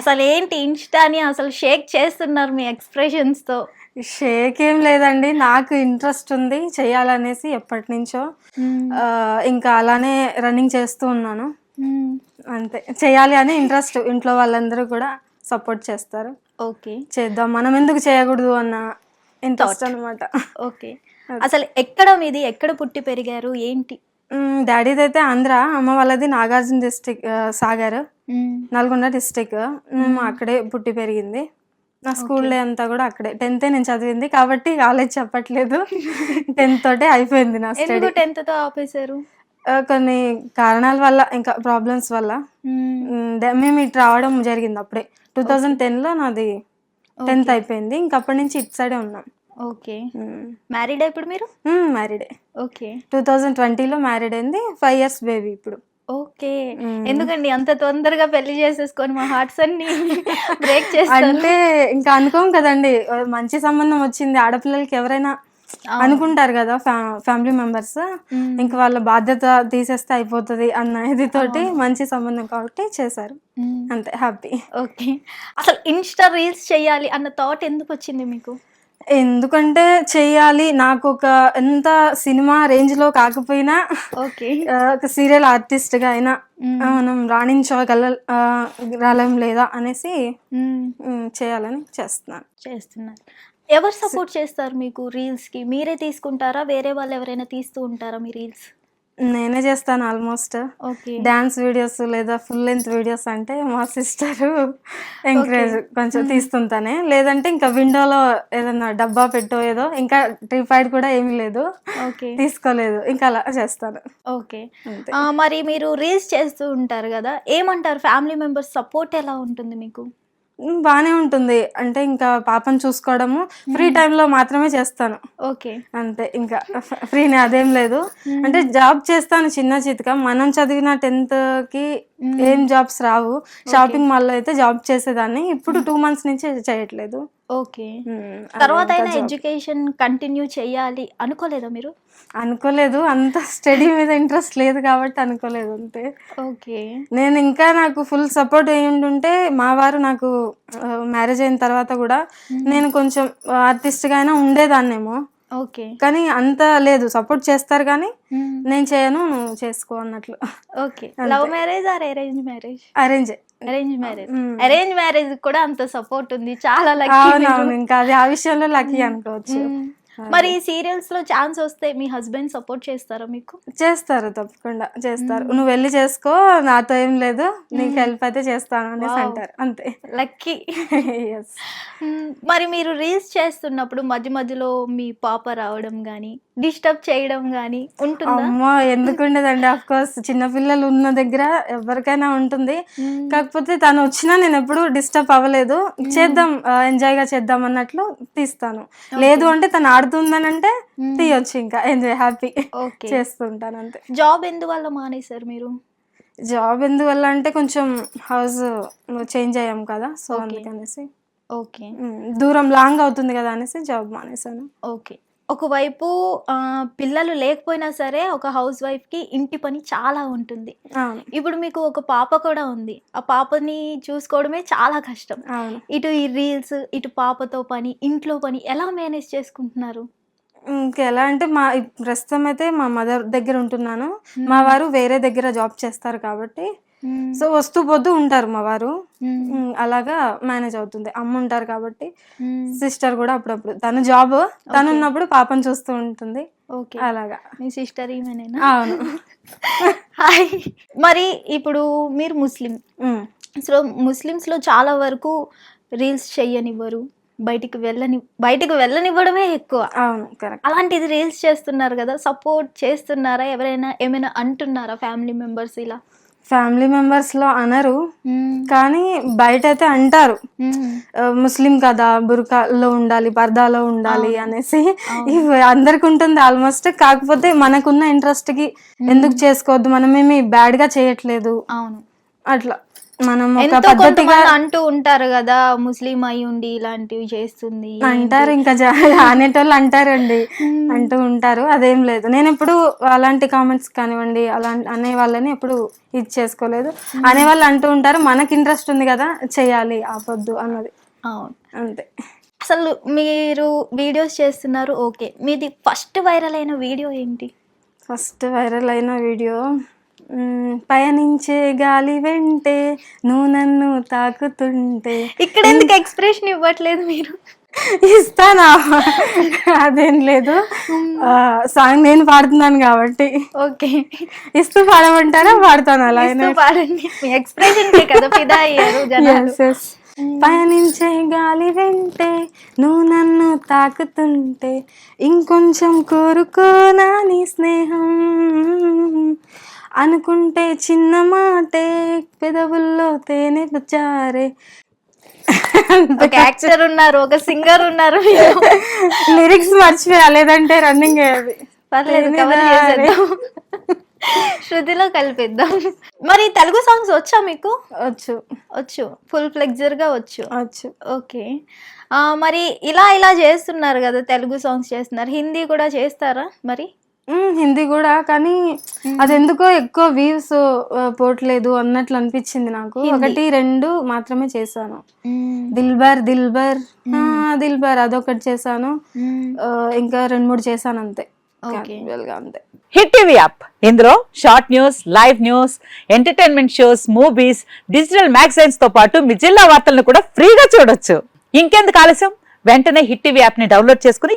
అసలు ఏంటి ఇన్స్టాని అసలు షేక్ చేస్తున్నారు మీ ఎక్స్ప్రెషన్స్తో షేక్ ఏం లేదండి నాకు ఇంట్రెస్ట్ ఉంది చేయాలనేసి ఎప్పటి నుంచో ఇంకా అలానే రన్నింగ్ చేస్తూ ఉన్నాను. అంతే చేయాలి అని ఇంట్రెస్ట్ ఇంట్లో వాళ్ళందరూ కూడా సపోర్ట్ చేస్తారు. ఓకే. చేద్దాం మనం ఎందుకు చేయకూడదు అన్న ఇంట్రెస్ట్ అనమాట ఓకే. అసలు ఎక్కడ మీది ఎక్కడ పుట్టి పెరిగారు ఏంటి? డాడీది అయితే ఆంధ్ర అమ్మ వాళ్ళది నాగార్జున డిస్టిక్ సాగర్ నల్గొండ డిస్టిక్ మేము అక్కడే పుట్టి పెరిగింది. నా స్కూల్ డే అంతా కూడా అక్కడే. టెన్త్ నేను చదివింది కాబట్టి కాలేజ్ చెప్పట్లేదు. టెన్త్ తోటే అయిపోయింది నా స్టడీ. టెన్త్తో ఆపేశారు కొన్ని కారణాల వల్ల ఇంకా ప్రాబ్లమ్స్ వల్ల. మేము ఇటు రావడం జరిగింది అప్పుడే. టూ థౌజండ్ టెన్లో నాది టెన్త్ అయిపోయింది. ఇంక అప్పటి నుంచి ఇటు సైడే ఉన్నాం. ఓకే. మ్యారీడ్ ఇప్పుడు మీరు? మ్యారీడే ఓకే. టూ థౌజండ్ ట్వంటీలో మ్యారీడ్ అయింది. ఫైవ్ ఇయర్స్ బేబీ ఇప్పుడు. ఓకే. ఎందుకండి అంత తొందరగా పెళ్ళి చేసేసుకొని మా హార్ట్స్ అన్ని బ్రేక్ చేస్తారు? అంటే ఇంకా అనుకోం కదండి. మంచి సంబంధం వచ్చింది. ఆడపిల్లలకి ఎవరైనా అనుకుంటారు కదా ఫ్యామిలీ మెంబర్స్ ఇంకా వాళ్ళ బాధ్యత తీసేస్తే అయిపోతుంది అన్న ఇది తోటి మంచి సంబంధం కాబట్టి చేశారు. అంతే హ్యాపీ ఓకే. అసలు ఇన్స్టా రీల్స్ చేయాలి అన్న థాట్ ఎందుకు వచ్చింది మీకు? ఎందుకంటే చెయ్యాలి నాకు ఒక ఎంత సినిమా రేంజ్లో కాకపోయినా ఒక సీరియల్ ఆర్టిస్ట్గా అయినా మనం రాణించగల రాలేం లేదా అనేసి చేయాలని చేస్తున్నాను. చేస్తున్నారు. ఎవరు సపోర్ట్ చేస్తారు మీకు రీల్స్కి? మీరే తీసుకుంటారా? వేరే వాళ్ళు ఎవరైనా తీస్తూ ఉంటారా మీ రీల్స్ నేనే చేస్తాను ఆల్మోస్ట్. ఓకే. డ్యాన్స్ వీడియోస్ లేదా ఫుల్ లెంత్ వీడియోస్ అంటే మా సిస్టర్ ఎంకరేజ్ కొంచెం తీస్తుంటానే. లేదంటే ఇంకా విండోలో ఏదన్నా డబ్బా పెట్టో ఏదో ఇంకా ట్రిఫైడ్ కూడా ఏమీ లేదు. ఓకే. తీసుకోలేదు. ఇంకా అలా చేస్తాను. ఓకే. మరి మీరు రీల్స్ చేస్తూ ఉంటారు కదా ఏమంటారు? ఫ్యామిలీ మెంబర్స్ సపోర్ట్ ఎలా ఉంటుంది మీకు? బానే ఉంటుంది. అంటే ఇంకా పాపను చూసుకోవడము ఫ్రీ టైంలో మాత్రమే చేస్తాను. ఓకే. అంతే ఇంకా ఫ్రీనే అదేం లేదు. అంటే జాబ్ చేస్తాను చిన్న చితక. మనం చదివిన టెన్త్కి ఏం జాబ్స్ రావు. షాపింగ్ మాల్లో అయితే జాబ్ చేసేదాన్ని. ఇప్పుడు టూ మంత్స్ నుంచి చేయట్లేదు. ఓకే. తర్వాత అయినా. ఎడ్యుకేషన్ కంటిన్యూ చేయాలి అనుకోలేదా మీరు? అనుకోలేదు. అంత స్టడీ మీద ఇంట్రెస్ట్ లేదు కాబట్టి అనుకోలేదు అంతే. ఓకే. నేను ఇంకా నాకు ఫుల్ సపోర్ట్ ఉంటే మా వారు నాకు మ్యారేజ్ అయిన తర్వాత కూడా నేను కొంచెం ఆర్టిస్ట్గా ఉండేదాన్నేమో. ఓకే. కానీ అంత లేదు. సపోర్ట్ చేస్తారు కానీ నేను చేయను నువ్వు చేసుకో అన్నట్లు. Okay. Love marriage or arrange marriage? Arrange. Arrange marriage. Arrange marriage కూడా అంత సపోర్ట్ ఉంది. చాలా లక్కీ అవునవును ఇంకా అది ఆ విషయంలో లక్కీ అనుకోవచ్చు. మరి సీరియల్స్లో ఛాన్స్ వస్తే మీ హస్బెండ్ సపోర్ట్ చేస్తారా మీకు? చేస్తారు తప్పకుండా చేస్తారు. నువ్వు వెళ్ళి చేసుకో నాతో ఏం లేదు నీకు హెల్ప్ అయితే చేస్తాను అనేసి. అంటారు అంతే. లక్కీ. మరి మీరు రీల్స్ చేస్తున్నప్పుడు మధ్య మధ్యలో మీ పాప రావడం గానీ డిస్టర్బ్ చేయడం గానీ ఉంటుందా? అమ్మో ఎందుకు ఉండదండి అఫ్ కోర్స్ చిన్నపిల్లలు ఉన్న దగ్గర ఎవరికైనా ఉంటుంది. కాకపోతే తను వచ్చినా నేను ఎప్పుడు డిస్టర్బ్ అవ్వలేదు. చేద్దాం ఎంజాయ్గా చేద్దాం అన్నట్లు తీస్తాను. లేదు అంటే తను ఆడుతుందని అంటే తీయొచ్చు ఇంకా. ఎంజాయ్ హ్యాపీ చేస్తుంటాను అంతే జాబ్ ఎందువల్ల మానేశారు మీరు? జాబ్ ఎందువల్ల అంటే కొంచెం హౌస్ చేంజ్ అయ్యాం కదా సో అందుకనేసి. ఓకే. దూరం లాంగ్ అవుతుంది కదా అనేసి జాబ్ మానేశాను. ఓకే. ఒకవైపు పిల్లలు లేకపోయినా సరే ఒక హౌస్ వైఫ్కి ఇంటి పని చాలా ఉంటుంది. అవును. ఇప్పుడు మీకు ఒక పాప కూడా ఉంది. ఆ పాపని చూసుకోవడమే చాలా కష్టం. అవును. ఇటు ఈ రీల్స్ ఇటు పాపతో పని ఇంట్లో పని ఎలా మేనేజ్ చేసుకుంటున్నారు? ఇంకెలా అంటే మా ప్రస్తుతం అయితే మా మదర్ దగ్గర ఉంటున్నాను. మా వారు వేరే దగ్గర జాబ్ చేస్తారు కాబట్టి సో వస్తూ పోతూ ఉంటారు మా వారు. అలాగా మేనేజ్ అవుతుంది. అమ్మ ఉంటారు కాబట్టి సిస్టర్ కూడా అప్పుడప్పుడు. తను జాబ్ తను ఉన్నప్పుడు పాపను చూస్తూ ఉంటుంది. ఓకే. అలాగా. మీ సిస్టర్ ఈమెనేనా? అవును. హాయ్ మరి ఇప్పుడు మీరు ముస్లిం. సో ముస్లిమ్స్లో చాలా వరకు రీల్స్ చెయ్యనివ్వరు బయటికి వెళ్ళని బయటికి వెళ్ళనివ్వడమే ఎక్కువ. అవును కరెక్ట్ అలాంటిది రీల్స్ చేస్తున్నారు కదా సపోర్ట్ చేస్తున్నారా? ఎవరైనా ఏమైనా అంటున్నారా ఫ్యామిలీ మెంబర్స్ ఇలా? ఫ్యామిలీ మెంబర్స్లో అనరు. కానీ బయట అయితే అంటారు ముస్లిం కదా బుర్కాలో ఉండాలి పర్దాలో ఉండాలి అనేసి. అందరికి ఉంటుంది ఆల్మోస్ట్. కాకపోతే మనకున్న ఇంట్రెస్ట్కి ఎందుకు చేసుకోవద్దు? మనం ఏమి బ్యాడ్గా చేయట్లేదు. అవును. అట్లా. మనం ఒక ఎంతో పద్ధతిగా కొంతమంది అంటూ ఉంటారు కదా ముస్లిం అయి ఉండి ఇలాంటివి చేస్తుంది అంటారు ఇంకా జా- అనేటోళ్ళు అంటారండి. అంటూ ఉంటారు. అదేం లేదు. నేను ఎప్పుడు అలాంటి కామెంట్స్ కానివ్వండి అలా అనే వాళ్ళని ఎప్పుడు ఇది చేసుకోలేదు. అనే వాళ్ళు అంటూ ఉంటారు మనకి ఇంట్రెస్ట్ ఉంది కదా చేయాలి ఆపొద్దు అన్నది. అవును. అంతే. అసలు మీరు వీడియోస్ చేస్తున్నారు ఓకే. మీది ఫస్ట్ వైరల్ అయిన వీడియో ఏంటి? ఫస్ట్ వైరల్ అయిన వీడియో పయనించే గాలి వెంటే నువ్వు నన్ను తాకుతుంటే. ఇక్కడ ఎందుకు ఎక్స్ప్రెషన్ ఇవ్వట్లేదు మీరు? ఇస్తానా? అదేం లేదు. సాంగ్ నేను పాడుతున్నాను కాబట్టి. ఓకే. ఇస్తూ పాడమంటారా? పాడతాను అలా పాడండి. ఎక్స్ప్రెషన్ కదా ఫిదా అయ్యారు. పయనించే గాలి వెంటే నువ్వు నన్ను తాకుతుంటే ఇంకొంచెం కోరుకోనా నీ స్నేహం? అనుకుంటే చిన్న మాటే పెదవుల్లో తేనె జారే ఒక యాక్టర్ ఉన్నారు ఒక సింగర్ ఉన్నారు. లిరిక్స్ మర్చిపోయా లేదంటే రన్నింగ్ అయ్యేది పర్లేదు కవర్. చేసేద్దాం. శృతిలో కలిపిద్దాం. మరి తెలుగు సాంగ్స్ వచ్చా మీకు? వచ్చు. వచ్చు. ఫుల్ ఫ్లెక్జర్గా వచ్చు. వచ్చు. ఓకే. మరి ఇలా ఇలా చేస్తున్నారు కదా తెలుగు సాంగ్స్ చేస్తున్నారు. హిందీ కూడా చేస్తారా మరి? హిందీ కూడా కానీ అది ఎందుకో ఎక్కువ వ్యూస్ పోవట్లేదు అన్నట్లు అనిపించింది నాకు. ఒకటి రెండు మాత్రమే చేశాను. దిల్బర్ దిల్బర్. ఆ, దిల్బర్ అదొకటి చేశాను. ఇంకా రెండు మూడు చేశాను అంతే. అంతే. Hit TV app. ఇందులో short news live news entertainment shows movies digital మ్యాగజైన్స్తో పాటు మీ జిల్లా వార్తలను కూడా ఫ్రీగా చూడొచ్చు. ఇంకెందుకు ఆలస్యం? వెంటనే హిట్ టీవీ యాప్ని డౌన్లోడ్ చేసుకుని